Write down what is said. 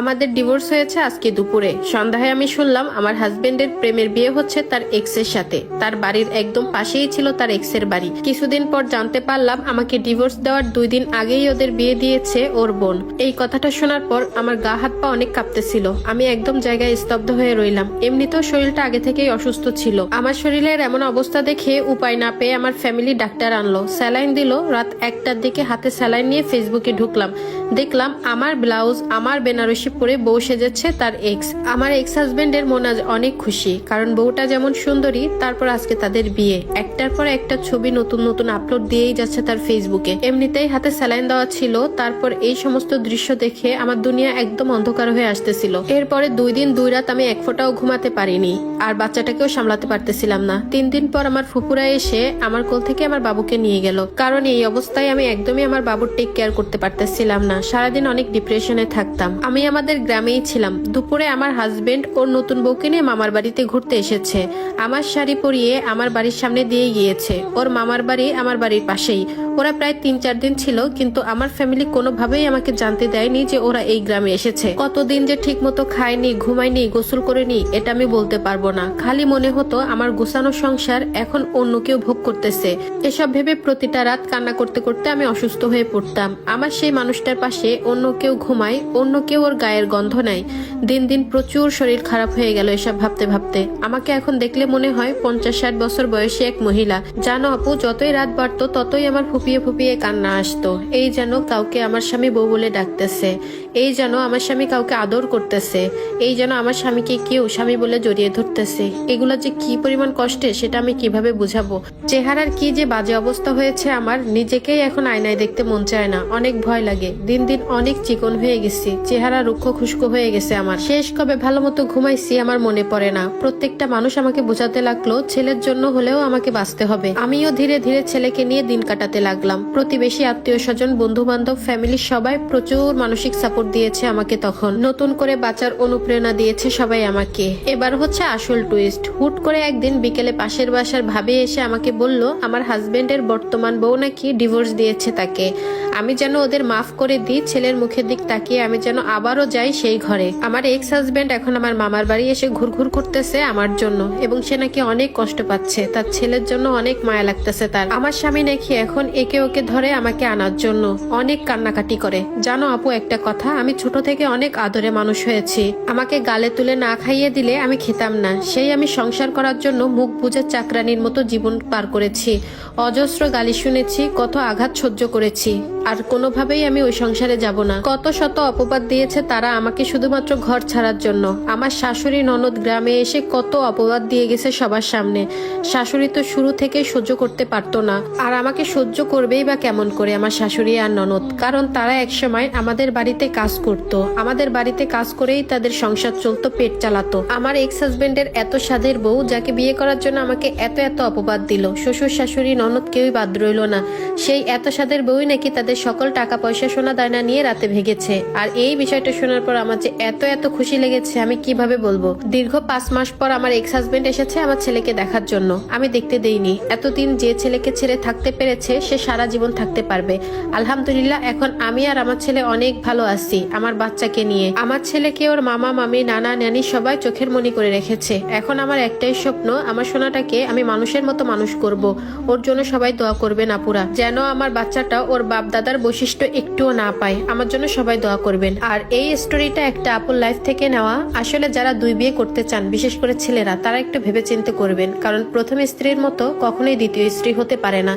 আমাদের ডিভোর্স হয়েছে আজকে দুপুরে। সন্ধ্যায় আমি শুনলাম আমার হাজবেন্ডের প্রেমের বিয়ে হচ্ছে তার এক্সের সাথে। তার বাড়ির একদম পাশেই ছিল তার এক্সের বাড়ি। কিছুদিন পর জানতে পারলাম আমাকে ডিভোর্স দেওয়ার দুই দিন আগেই ওদের বিয়ে দিয়েছে ওর বোন। এই কথাটা শোনার পর আমার গা হাত পা অনেক কাঁপতেছিল। আমি একদম জায়গায় স্তব্ধ হয়ে রইলাম। এমনিতেও শরীরটা আগে থেকেই অসুস্থ ছিল। আমার শরীরের এমন অবস্থা দেখে উপায় না পেয়ে আমার ফ্যামিলি ডাক্তার আনলো। স্যালাইন দিল। রাত একটার দিকে হাতে স্যালাইন নিয়ে ফেসবুকে ঢুকলাম। দেখলাম আমার ব্লাউজ আমার বেনারসি পরে বউ সেজেছে তার এক্স আমার এক্স হাজবেন্ডের মন আজ অনেক খুশি, কারণ বউটা যেমন সুন্দরী, তারপর আজকে তাদের বিয়ে। একটার পর একটা ছবি নতুন নতুন আপলোড দিয়েই যাচ্ছে তার ফেসবুকে এমনিতেই হাতে স্যালাইন দেওয়া ছিল, তারপর এই সমস্ত দৃশ্য দেখে আমার দুনিয়া একদম অন্ধকার হয়ে আসতেছিল। এরপরে দুই দিন দুই রাত আমি এক ফোঁটাও ঘুমাতে পারিনি, আর বাচ্চাটাকেও সামলাতে পারতেছিলাম না। তিন দিন পর আমার ফুপুরা এসে আমার কোল থেকে আমার বাবুকে নিয়ে গেল, কারণ এই অবস্থায় আমি একদমই আমার বাবুর টেক কেয়ার করতে পারতেছিলাম না। সারাদিন অনেক ডিপ্রেশনে থাকতাম। আমি আমাদের গ্রামেই ছিলাম। দুপুরে আমার হাজবেন্ড ওর নতুন বউকে নিয়ে মামার বাড়িতে ঘুরতে এসেছে। আমার শাড়ি পরিয়ে আমার বাড়ির সামনে দিয়ে গিয়েছে। ওর মামার বাড়ি আমার বাড়ির পাশেই। ওরা প্রায় তিন চার দিন ছিল, কিন্তু আমার ফ্যামিলি কোনোভাবেই আমাকে জানতে দেয়নি যে ওরা এই গ্রামে এসেছে। কতদিন যে ঠিক মতো খায়নি, ঘুমায়নি, গোসল করেনি, এটা আমি বলতে পারব না। খালি মনে হতো আমার গোছানো সংসার এখন অন্য কেউ ভোগ করতেছে। এসব ভেবে প্রতিটা রাত কান্না করতে করতে আমি অসুস্থ হয়ে পড়তাম। আমার সেই মানুষটার পাশে অন্য কেউ ঘুমায়, অন্য কেউ ওর গায়ের গন্ধ নেয়। দিন দিন প্রচুর শরীর খারাপ হয়ে গেল এসব ভাবতে ভাবতে। আমাকে এখন দেখলে মনে হয় পঞ্চাশ ষাট বছর বয়সী এক মহিলা। জানো আপু, যতই রাত বাড়তো, ততই আমার ফুপিয়ে ফুপিয়ে কান্না আসতো। এই যেন কাউকে আমার স্বামী বউ বলে ডাকতেছে। এই যেন আমার স্বামী কাউকে আদর করতেছে। এই যেন আমার স্বামীকে কেউ স্বামী বলে জড়িয়ে ধরতেছে। এগুলো যে কি পরিমাণ কষ্টে, সেটা আমি কীভাবে বুঝাবো? চেহারার কি যে বাজে অবস্থা হয়েছে আমার, নিজেকেই এখন আয়নায় দেখতে মন চায় না। অনেক ভয় লাগে। দিন দিন অনেক চিকন হয়ে গেছি। চেহারা রুক্ষ খুস্কো হয়ে গেছে আমার। শেষ কবে ভালো মতো ঘুমাইছি আমার মনে পড়ে না। প্রত্যেকটা মানুষ আমাকে বোঝাতে লাগল, ছেলের জন্য হলেও আমাকে বাঁচতে হবে। আমিও ধীরে ধীরে ছেলেকে নিয়ে দিন কাটাতে লাগলাম। প্রতিবেশী আত্মীয় স্বজন বন্ধু বান্ধব ফ্যামিলির সবাই প্রচুর মানসিক সাপোর্ট দিয়েছে আমাকে তখন। নতুন করে বাঁচার অনুপ্রেরণা দিয়েছে সবাই আমাকে। এবার হচ্ছে আসল টুইস্ট হুট করে একদিন বিকেলে পাশের বাসার ভাবে এসে আমাকে বলল, আমার হাজবেন্ডের বর্তমান বউ নাকি ডিভোর্স দিয়েছে তাকে। আমি যেন ওদের মাফ করে দিই, ছেলের মুখের দিক তাকিয়ে আমি যেন আবারও যাই সেই ঘরে। আমার এক্স হাজবেন্ড এখন আমার মামার বাড়ি এসে ঘুরঘুর করতেছে আমার জন্য এবং সে নাকি অনেক কষ্ট পাচ্ছে। তার ছেলের জন্য অনেক মায়া লাগতেছে তার। আমার স্বামী নাকি এখন একে ওকে ধরে আমাকে আনার জন্য অনেক কান্নাকাটি করে। জানো আপু, একটা কথা আমি ছোট থেকে অনেক আদরে মানুষ হয়েছি। আমাকে গালে তুলে না খাইয়ে দিলে আমি খেতাম না। সেই আমি সংসার করার জন্য মুখ বুঝে চাকরানির মতো জীবন পার করেছি। অজস্র গালি শুনেছি, কত আঘাত সহ্য করেছি। আর কোনোভাবেই আমি ওই সংসারে যাব না। কত শত অপবাদ দিয়েছে তারা আমাকে শুধুমাত্র ঘর ছাড়ার জন্য। আমার শাশুড়ি ননদ গ্রামে এসে কত অপবাদ দিয়ে গেছে সবার সামনে। শাশুড়ি তো শুরু থেকে সহ্য করতে পারতো না। আর আমাকে সহ্য করবেই বা কেমন করে আমার শাশুড়ি আর ননদ? কারণ তারা একসময় আমাদের বাড়িতে কাজ করত। আমাদের বাড়িতে কাজ করেই তাদের সংসার চলতো, পেট চালাতো। আমার এক্স হাজবেন্ডের এত স্বাদের বউ যাকে বিয়ে করার জন্য আমাকে এত এত অপবাদ দিল। শ্বশুর শাশুড়ি ননদ কেউই বাদ রইল না। সেই এত স্বাদের বউই নাকি তাদের সকল টাকা পয়সা সোনা দায়না নিয়ে রাতে ভেগেছে। আর এই বিষয়টা শোনার পর আমার যে এত এত খুশি লেগেছে, আমি কীভাবে বলব? দীর্ঘ পাঁচ মাস পর আমার এক্স হাজবেন্ড এসেছে আমার ছেলেকে দেখার জন্য। আমি দেখতে দেইনি। এতদিন যে ছেলেকে ছেড়ে থাকতে পেরেছে, সে সারা জীবন থাকতে পারবে। আলহামদুলিল্লাহ, এখন আমি আর আমার ছেলে অনেক ভালো আছি, আমার বাচ্চাকে নিয়ে। আমার ছেলেকে ওর মামা, মামি, নানা, নানি সবাই চোখের মনি করে রেখেছে। এখন আমার একটাই স্বপ্ন, আমার সোনাটাকে আমি মানুষের মতো মানুষ করব। ওর জন্য সবাই দোয়া করবেন আপুরা, যেন আমার বাচ্চাটা ওর বাপ দাদার বৈশিষ্ট্য একটুও না পায়। আমার জন্য সবাই দোয়া করবেন। আর এই স্টোরিটা একটা আপুর লাইফ থেকে নেওয়া। আসলে যারা দুই বিয়ে করতে চান, বিশেষ করে ছেলেরা, তারা একটু ভেবে ভেবেচিন্তে করবেন। কারণ প্রথম স্ত্রীর মতো কখনোই দ্বিতীয় স্ত্রী হতে পারে না।